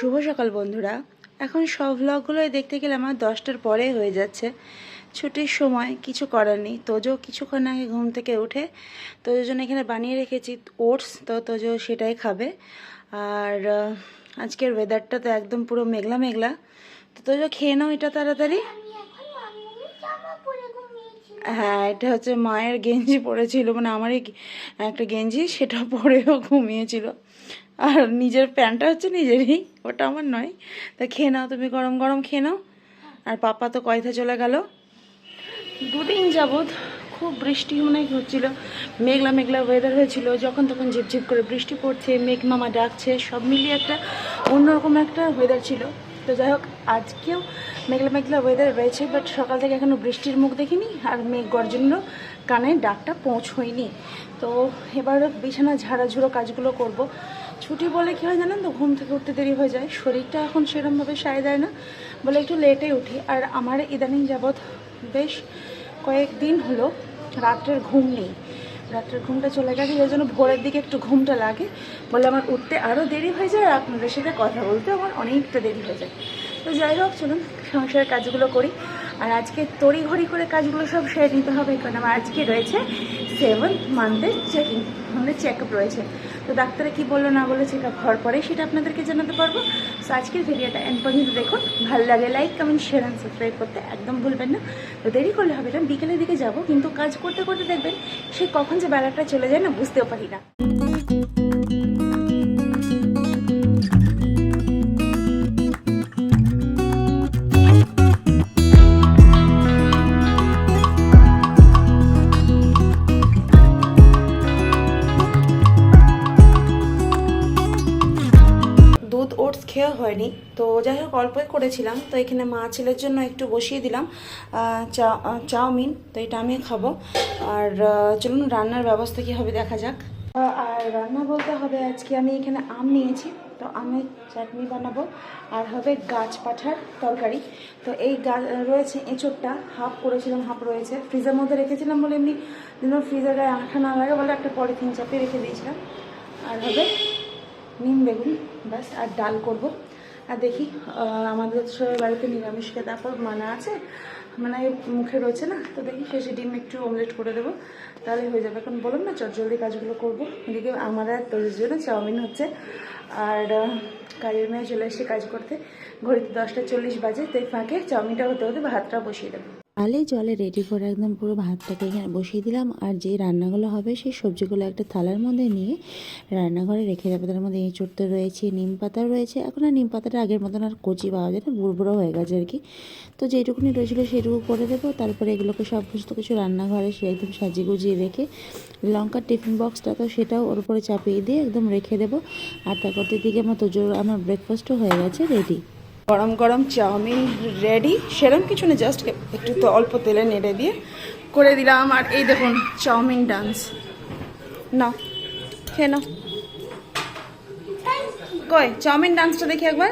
শুভ সকাল, বন্ধুরা। এখন সব ভ্লগগুলোই দেখতে গেলে আমার দশটার পরে হয়ে যাচ্ছে। ছুটির সময় কিছু করার নেই। তোজো কিছুক্ষণ আগে ঘুম থেকে উঠে তোজোর জন্য এখানে বানিয়ে রেখেছি ওটস, তো তোজো সেটাই খাবে। আর আজকের ওয়েদারটা তো একদম পুরো মেঘলা মেঘলা। তো তোজো খেয়ে নাও এটা তাড়াতাড়ি। হ্যাঁ এটা হচ্ছে মায়ের গেঞ্জি পরেছিল। মানে আমারই একটা গেঞ্জি, সেটা পরেও ঘুমিয়েছিল। আর নিজের প্যান্টটা হচ্ছে নিজেরই, ওটা আমার নয়। তা খেয়ে নাও তুমি, গরম গরম খেয়ে নাও। আর পাপা তো কয়থা চলে গেল? দুদিন যাবৎ খুব বৃষ্টি মনে হচ্ছিল। মেঘলা মেঘলা ওয়েদার হয়েছিল, যখন তখন ঝিপঝিপ করে বৃষ্টি পড়ছে, মেঘ মামা ডাকছে, সব মিলিয়ে একটা অন্যরকম একটা ওয়েদার ছিল। তো যাই হোক, আজকেও মেঘলা মেঘলা ওয়েদার রয়েছে বাট সকাল থেকে এখনও বৃষ্টির মুখ দেখিনি, আর মেঘ গর্জনও কানে ডাকটা পৌঁছয়নি। তো এবার বিছানা ঝাড়াঝুড়ো কাজগুলো করব। ছুটি বলে কী হয় জানেন তো? ঘুম থেকে উঠতে দেরি হয়ে যায়। শরীরটা এখন সেরকমভাবে সায় দেয় না। বলে একটু লেটে উঠি। আর আমার ইদানিং যাবৎ বেশ কয়েকদিন হলো রাত্রের ঘুম নেই। রাত্রের ঘুমটা চলে গেছে, এই জন্য ভোরের দিকে একটু ঘুমটা লাগে। বলে আমার উঠতে আরও দেরি হয়ে যায় আর আপনাদের সাথে কথা বলতে আমার অনেকটা দেরি হয়ে যায়। তো যাই হোক, চলুন সংসারের কাজগুলো করি। আর আজকে তড়িঘড়ি করে কাজগুলো সব সেরে নিতে হবে, কারণ আমার আজকে রয়েছে সেভেন্থ মান্থের চেকিং মানে চেক আপ রয়েছে। তো ডাক্তারে কি বলল, না বলে চেক আপ হওয়ার পরে সেটা আপনাদেরকে জানাতে পারব। সো আজকের ভিডিওটা এন্ড পর্যন্ত দেখুন। ভালো লাগে like comment share and subscribe করতে একদম ভুলবেন না। তো দেরি করলে হবে না, বিকেলের দিকে যাব। কিন্তু কাজ করতে করতে দেখবেন, সে কখন যে বেলাটা চলে যায় না, বুঝতেও পারি না। দুধ হয়নি। তো যাই হোক, অল্পই করেছিলাম। তো এখানে মা ছেলের জন্য একটু বসিয়ে দিলাম। চা চাউমিন, তো এটা আমি খাব। আর চলুন রান্নার ব্যবস্থা কী হবে দেখা যাক। আর রান্না বলতে হবে আজকে আমি এখানে আম নিয়েছি। তো আমের চাটনি বানাবো। আর হবে গাছ পাঠার তরকারি। তো এই গা- রয়েছে এঁচোড়টা। হাফ করেছিলাম, হাফ রয়েছে। ফ্রিজের মধ্যে রেখেছিলাম বলে এমনি যেন ফ্রিজের গায়ে আঠা না লাগে বলে একটা পলিথিন চাপিয়ে রেখে দিয়েছিলাম। আর হবে বেগুন, ব্যাস, আর ডাল করব। আর দেখি আমাদের বাড়িতে নিরামিষকে তারপর মানা আছে। মানে মুখে রয়েছে না, তো দেখি শেষে ডিম একটু অমলেট করে দেবো। তাহলে হয়ে যাবে। এখন বলুন না চট জলদি কাজগুলো করব। এদিকে আমার আর তোর জন্য চাউমিন হচ্ছে। আর কাজের মেয়ে চলে এসে কাজ করতে। ঘড়িতে দশটা চল্লিশ বাজে তো ফাঁকে চাউমিনটা হতে হতে ভাতটা বসিয়ে দেবো। আলে জলে রেডি করে একদম পুরো ভাতটাকে এখানে বসিয়ে দিলাম। আর যে রান্নাগুলো হবে, সেই সবজিগুলো একটা থালার মধ্যে নিয়ে রান্নাঘরে রেখে দেবো। তার মধ্যে এঁচড় তো রয়েছে, নিম পাতা রয়েছে। এখন আর নিম পাতাটা আগের মতন আর কচি পাওয়া যায় না বুড়বুড়ো হয়ে গেছে আর কি। তো যেটুকুনি রয়েছিল সেটুকু করে দেবো। তারপরে এগুলোকে সব কিছু কিছু রান্নাঘরে সে একদম সাজিয়ে গুজিয়ে রেখে লঙ্কার টিফিন বক্সটা তো সেটাও ওর উপরে চাপিয়ে দিয়ে একদম রেখে দেবো। আর তারপর দিকে আমার তোজোর, আমার ব্রেকফাস্টও হয়ে গেছে রেডি গরম গরম চাউমিন রেডি সেরকম কিছু না জাস্ট একটু তো অল্প তেলে নেড়ে দিয়ে করে দিলাম। আর এই দেখুন, চাউমিন ডান্স না খেয়ে নাও। কই, চাউমিন ডান্সটা দেখি একবার।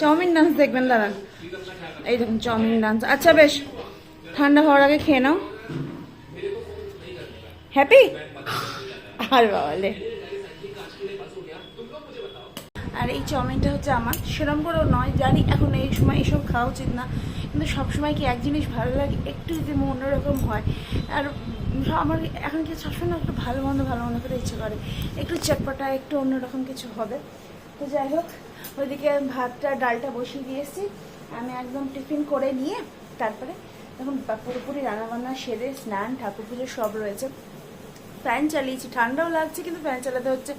চাউমিন ডান্স দেখবেন, দাঁড়ান। এই দেখুন, চাউমিন ডান্স আচ্ছা বেশ, ঠান্ডা হওয়ার আগে খেয়ে নাও। হ্যাপি আর বাবালে আর এই চাউমিনটা হচ্ছে আমার। সেরম করেও নয়, জানি এখন এই সময় এইসব খাওয়া উচিত না, কিন্তু সবসময় কি এক জিনিস ভালো লাগে, একটু যদি অন্যরকম হয়। আর আমার এখন কি সবসময় একটু ভালো মন্দ ভালো মন্দ করে ইচ্ছে করে, একটু চটপটা, একটু অন্যরকম কিছু হবে। তো যাই হোক, ওইদিকে ভাতটা, ডালটা বসিয়ে দিয়েছি আমি একদম টিফিন করে নিয়ে তারপরে এখন পুরোপুরি রান্নাবান্না সেরে স্নান, ঠাকুর পুজো সব রয়েছে। ফ্যান চালিয়েছি, ঠান্ডাও লাগছে, কিন্তু ফ্যান চালাতে হচ্ছে।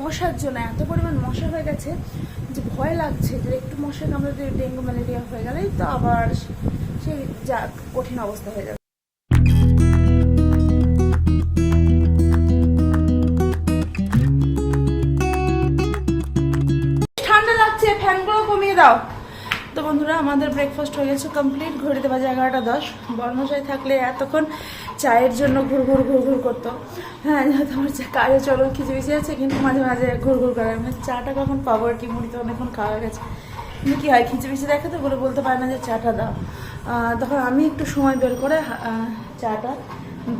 মশার জন্য, এত পরিমাণ মশা হয়ে গেছে যে ভয় লাগছে। যে একটু মশা কামড়ে ডেঙ্গু, ম্যালেরিয়া হয়ে গেলেই তো আবার সেই যা কঠিন অবস্থা হয়ে যাবে। কমিয়ে দাও। তো বন্ধুরা, আমাদের ব্রেকফাস্ট হয়ে গেছে কমপ্লিট ঘড়িতে বাজে এগারোটা দশ। বর্মশাই থাকলে এতক্ষণ চায়ের জন্য ঘুর ঘুর ঘুর ঘুর করতো। হ্যাঁ যেহেতু আমার চা- কাজে চলো বেশি আছে, কিন্তু মাঝে মাঝে ঘুর ঘুর করে। আমি চাটা কখন পাবো? আর কি, মুড়ি তো অনেকক্ষণ খাওয়া গেছে। কিন্তু কী হয় খিচে দেখে তো বলে, বলতে পারে না যে চাটা দাও। তখন আমি একটু সময় বের করে চাটা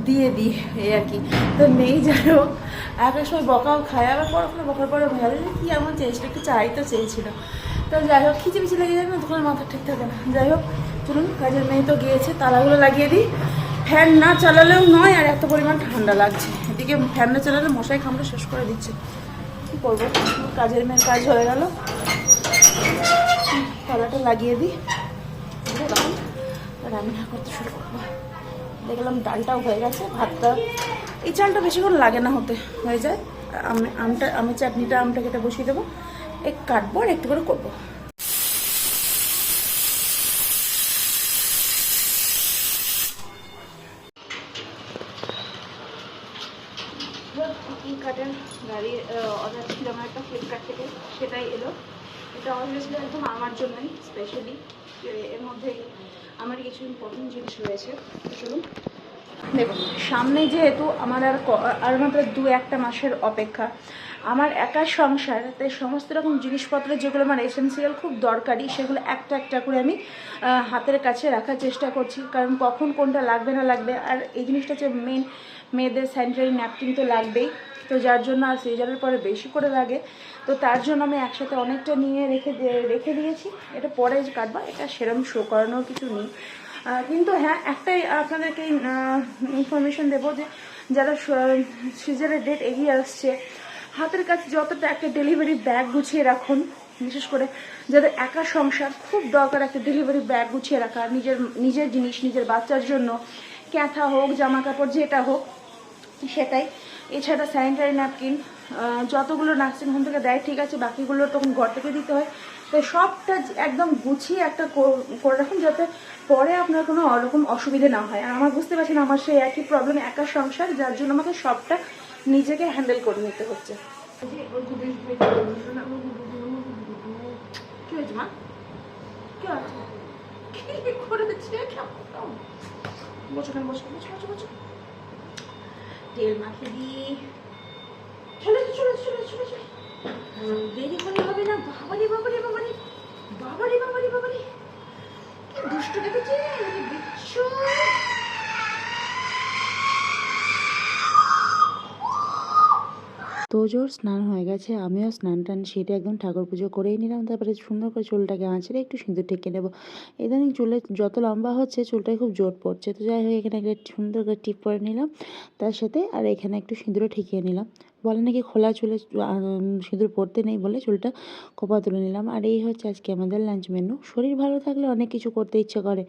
দিয়ে দিই এই আর কি। তো নেই হোক। এক সময় বকাও খায়, আবার পর ওখানে বকার পরে যে কি এমন চেয়েছিল, একটু চাই তো চেয়েছিল। তো যাই হোক খিচে পিচি লেগে যাবে না তখন মাথা ঠিক থাকে না। যাই হোক, চলুন, কাজের মেয়ে তো গিয়েছে, তালাগুলো লাগিয়ে দিই। ফ্যান না চালালেও নয়, আর এত পরিমাণ ঠান্ডা লাগছে। এদিকে ফ্যান না চালালে মশাই খামড়ে শেষ করে দিচ্ছে। কী করব? কাজের মেয়ের কাজ হয়ে গেল। তালাটা লাগিয়ে দিই। রান্না করতে শুরু করব। দেখলাম ডালটাও হয়ে গেছে, ভাতটা। এই চালটা বেশিক্ষণ লাগে না হতে, হয়ে যায়। আমি আমটা আমি চাটনিটা, আমটা কেটে বসিয়ে দেবো। এক কাটবো আর একটু করে করব। গাড়ি অর্ডার ছিল আমার একটা ফ্লিপকার্ট থেকে, সেটাই এলো। এটা ছিল একদম আমার জন্যই স্পেশালি এর মধ্যে আমার কিছু ইম্পর্টেন্ট জিনিস রয়েছে। চলুন। দেখুন, সামনে যেহেতু আমার আর আর মাত্র দু একটা মাসের অপেক্ষা, আমার একার সংসার তাই সমস্ত রকম জিনিসপত্র যেগুলো আমার এসেন্সিয়াল খুব দরকারি, সেগুলো একটা একটা করে আমি হাতের কাছে রাখার চেষ্টা করছি। কারণ কখন কোনটা লাগবে না লাগবে, আর এই জিনিসটা হচ্ছে মেন মেয়েদের স্যানিটারি ন্যাপকিন তো লাগবেই। তো যার জন্য আর সিজারের পরে বেশি করে লাগে। তো তার জন্য আমি একসাথে অনেকটা নিয়ে রেখে রেখে দিয়েছি। এটা পরে কাটবা, এটা সেরম শো করানোর কিছু নেই। কিন্তু হ্যাঁ একটাই আপনাদেরকে ইনফরমেশন দেবো যে যারা সিজারের ডেট এগিয়ে আসছে, হাতের কাছে যতটা একটা ডেলিভারি ব্যাগ গুছিয়ে রাখুন, বিশেষ করে যাদের একা সংসার, খুব দরকার একটা ডেলিভারি ব্যাগ গুছিয়ে রাখা, নিজের নিজের জিনিস, নিজের বাচ্চার জন্য, ক্যাথা হোক জামা কাপড় যেটা হোক, সেটাই। এছাড়া স্যানিটারি ন্যাপকিন যতগুলো নার্সিং হোম থেকে দেয়, ঠিক আছে, বাকিগুলো তখন ঘর থেকে দিতে হয়। তো সবটা একদম গুছিয়ে একটা কর- রাখুন যাতে পরে আপনার কোনো রকম অসুবিধে না হয়। আর আমার বুঝতে পারছেন, আমার সেই একই প্রবলেম একা সংসার, যার জন্য আমাকে সবটা নিজেকে হ্যান্ডেল করে নিতে হচ্ছে। কি হয়েছে, মা? কি হয়েছে? কি করেছে? তেল মাখিয়ে দিই চলে চলে চলে চলে চলে দেরি করে হবে না। বাবারি বাবারি বাবারি বাবারি বাবারি। বাবারি দুষ্ট দেখেছে? বিচ্ছু তোজোর স্নান হয়ে গেছে, আমিও স্নান টান সেটা একদম ঠাকুর পুজো করেই নিলাম, তারপরে সুন্দর করে চুলটাকে আঁচড়ে একটু সিঁদুর ঠেকে নেব। ইদানিং চুলে যত লম্বা হচ্ছে চুলটায় খুব জোর পড়ছে, তো যাই হোক এখানে একটা সুন্দর করে টিপ করে নিলাম, তার সাথে আর এখানে একটু সিঁদুরও ঠেকিয়ে নিলাম। বলে নাকি খোলা চুলে সিঁদুর পড়তে নেই বলে চুলটা কোপা তুলে নিলাম। আর এই হচ্ছে আজকে আমাদের লাঞ্চ মেনু শরীর ভালো থাকলে অনেক কিছু করতে ইচ্ছে করে,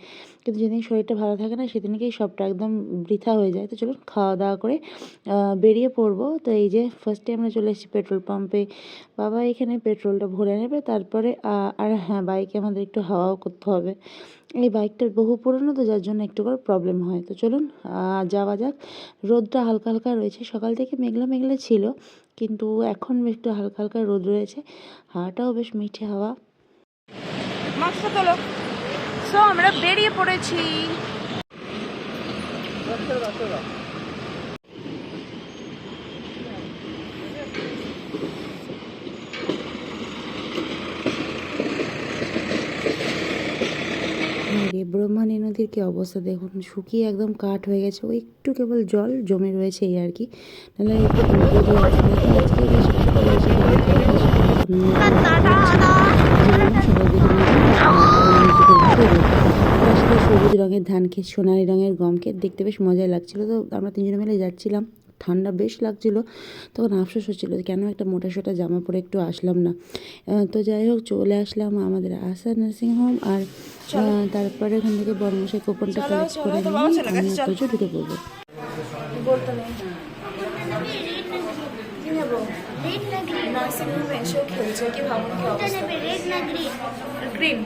কিন্তু যেদিন শরীরটা ভালো থাকে না, সেদিনকেই সবটা একদম বৃথা হয়ে যায়। তো চলুন খাওয়া দাওয়া করে বেরিয়ে পড়ব। তো এই যে ফার্স্টে আমরা চলে এসেছি পেট্রোল পাম্পে বাবা এখানে পেট্রোলটা ভরে নেবে, তারপরে আর হ্যাঁ বাইকে আমাদের একটু হাওয়াও করতে হবে। এই বাইকটার বহু পুরনো তো যার জন্য একটু করে প্রবলেম হয়। তো চলুন যাওয়া যাক। রোদটা হালকা হালকা রয়েছে। সকাল থেকে মেঘলা মেঘলা ছিল কিন্তু এখন একটু হালকা হালকা রোদ রয়েছে। হাওয়াটাও বেশ মিঠে হাওয়া। মাছটা তোলো। সো আমরা বেরিয়ে পড়েছি। নদীর কি অবস্থা? দেখুন, শুকিয়ে একদম কাঠ হয়ে গেছে। ওই একটু কেবল জল জমে রয়েছে এই আর কি। নাহলে সবুজ রঙের ধান ক্ষেত সোনালি রঙের গম ক্ষেত দেখতে বেশ মজাই লাগছিল। তো আমরা তিনজনে মিলে যাচ্ছিলাম। ঠান্ডা বেশ লাগছিল। তখন আফসোস হচ্ছিল যে কেন একটা মোটা সোটা জামা পরে একটু আসলাম না। তো যাই হোক চলে আসলাম আমাদের আশা নার্সিং হোম আর তারপরে ওখান থেকে বর্মশাই কুপনটা কালেক্ট করে তো নিয়ে চলে আমি গেছে, ঢুকে পড়ব। নার্সিং হোমে এসেও খেলছে কি ভাবুন কি অবস্থা? রেড না গ্রিন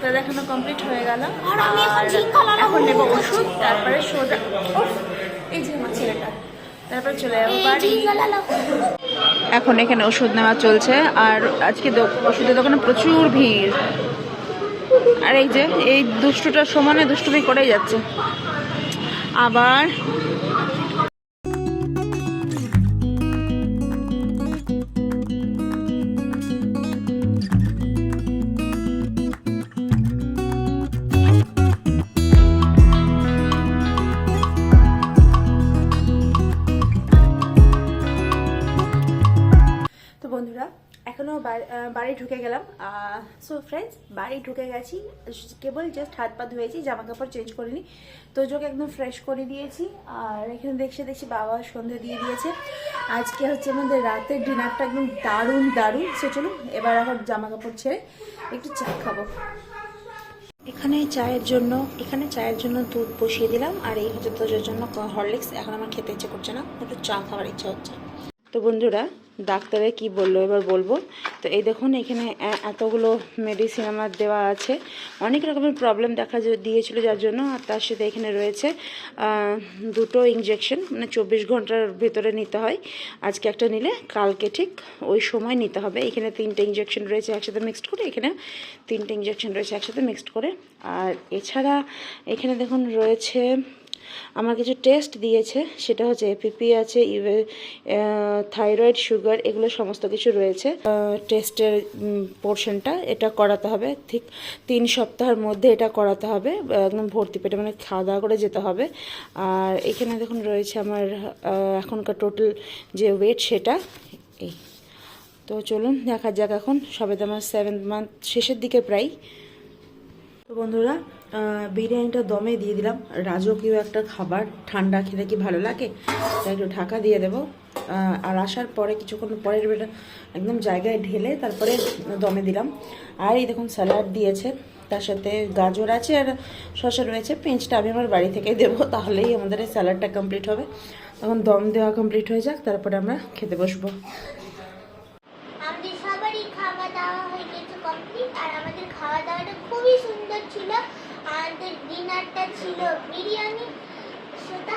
ডাক্তার দেখানো কমপ্লিট হয়ে গেল। আর আমি এখন নেব ওষুধ তারপরে সোজা উফ, এই যে আমার ছেলেটা। তারপর চলে যাব বাড়ি। এখন এখানে ওষুধ নেওয়া চলছে আর আজকে দো- ওষুধের দোকানে প্রচুর ভিড়। আর এই যে এই দুষ্টুটার সমানে দুষ্টুমি করেই যাচ্ছে। আবার ঢুকে গেলাম। সো ফ্রেন্ডস বাড়ি ঢুকে গেছি। কেবল জাস্ট হাত পা ধুয়েছি, জামা কাপড় চেঞ্জ করিনি। তোজোকে একদম ফ্রেশ করে দিয়েছি। আর এখানে দেখছি দেখছি বাবা সন্ধে দিয়ে দিয়েছে। আজকে হচ্ছে আমাদের রাতের ডিনারটা একদম দারুণ দারুণ। সে চলুন, এবার এখন জামা কাপড় ছেড়ে একটু চা খাব। এখানে চায়ের জন্য, এখানে চায়ের জন্য দুধ বসিয়ে দিলাম। আর এই হচ্ছে তোজোর জন্য হরলিক্স এখন আমার খেতে ইচ্ছে করছে না, একটু চা খাওয়ার ইচ্ছা হচ্ছে। তো বন্ধুরা ডাক্তারে কি বলল এবার বলব। তো এই দেখুন, এখানে এতগুলো মেডিসিন আমার দেওয়া আছে। অনেক রকমের প্রবলেম দেখা দিয়েছিল যার জন্য, আর তার সাথে এখানে রয়েছে দুটো ইঞ্জেকশন মানে চব্বিশ ঘণ্টার ভেতরে নিতে হয়। আজকে একটা নিলে, কালকে ঠিক ওই সময় নিতে হবে। এখানে তিনটে ইঞ্জেকশন রয়েছে একসাথে মিক্সড করে, এখানে তিনটে ইঞ্জেকশন রয়েছে একসাথে মিক্সড করে। আর এছাড়া এখানে দেখুন রয়েছে আমার কিছু টেস্ট দিয়েছে, সেটা হচ্ছে এপিপি আছে থাইরয়েড সুগার এগুলো সমস্ত কিছু রয়েছে। টেস্টের পোর্শনটা এটা করাতে হবে, ঠিক তিন সপ্তাহের মধ্যে এটা করাতে হবে, একদম ভর্তি পেটে মানে খাওয়া দাওয়া করে যেতে হবে। আর এখানে দেখুন রয়েছে আমার এখনকার টোটাল যে ওয়েট সেটা, এই। তো চলুন দেখা যাক এখন, সবে আমার সেভেন্থ মান্থ শেষের দিকে প্রায়। তো বন্ধুরা বিরিয়ানিটা দমে দিয়ে দিলাম। রাজকীয় একটা খাবার। ঠান্ডা খেতে কি ভালো লাগে? তাই একটু ঢাকা দিয়ে দেবো। আর আসার পরে কিছুক্ষণ পরের একদম জায়গায় ঢেলে তারপরে দমে দিলাম। আর এই দেখুন, স্যালাড দিয়েছে। তার সাথে গাজর আছে আর শসা রয়েছে। পেঁচটা আমি আমার বাড়ি থেকেই দেবো, তাহলেই আমাদের এই স্যালাডটা কমপ্লিট হবে। তখন দম দেওয়া কমপ্লিট হয়ে যাক, তারপরে আমরা খেতে বসবো। রান্নাটা ছিল বিরিয়ানি শুধু